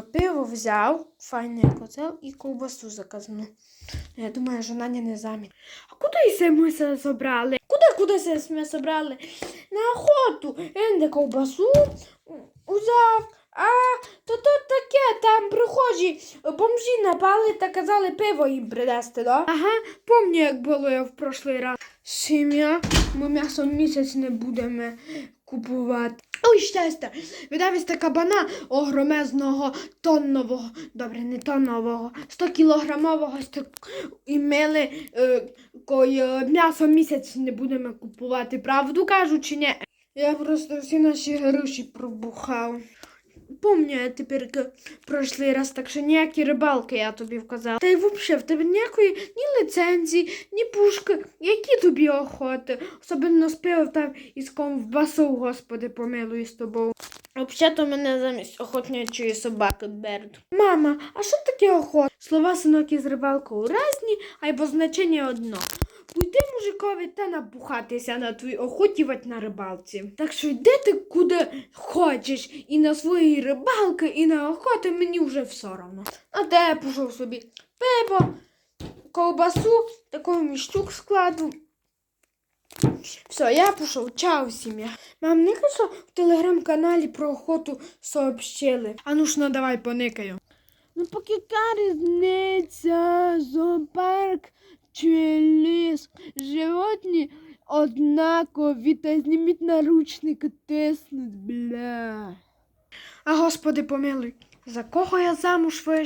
Пиво взяв, файний котел і ковбасу заказну. Я думаю, що Наня не заміт. А куди ми се собрали? Куди, куди се ми собрали? На охоту. Енде ковбасу узяв. А то то таке, там прихожі бомжі напали та казали пиво їм принести, да? Ага, помню, як було я в прошлий раз. Сім'я, ми м'ясо місяць не будемо купувати. Ой, щастя! Із кабана огромезного тоннового, добре, не тоннового, 100 кілограмового і мили е, е, м'ясо місяць не будемо купувати. Правду кажу чи ні? Я просто всі наші гроші пробухав. Помню я тепер прошлий раз, так що ніякі рибалки я тобі вказала. Та й взагалі в тебе ніякої ні ліцензії, ні пушки. Які тобі охоти? Особливо з пивом там із ковбасу, господи, помилуй з тобою. Взагалі-то мене замість охотнячої собаки беруть. Мама, а що таке охота? Слова синок із рибалкою разні, а й позначення одно. Пойти мужикові та набухатися на твій охотівать на рибалці. Так що йди ти куди хочеш, і на свої рибалки, і на охоти мені вже все одно. А де я пішов собі пиво, ковбасу, таку міщук складу. Все, я пішов. Чао, сім'я. Мам, не що в телеграм-каналі про охоту сообщили. А ну ж, ну давай поникаю. Ну, поки різниця, зоопарк чи ліс. Животні однакові, та зніміть наручники, тиснуть, бля. А господи помилуй, за кого я замуж вийшла?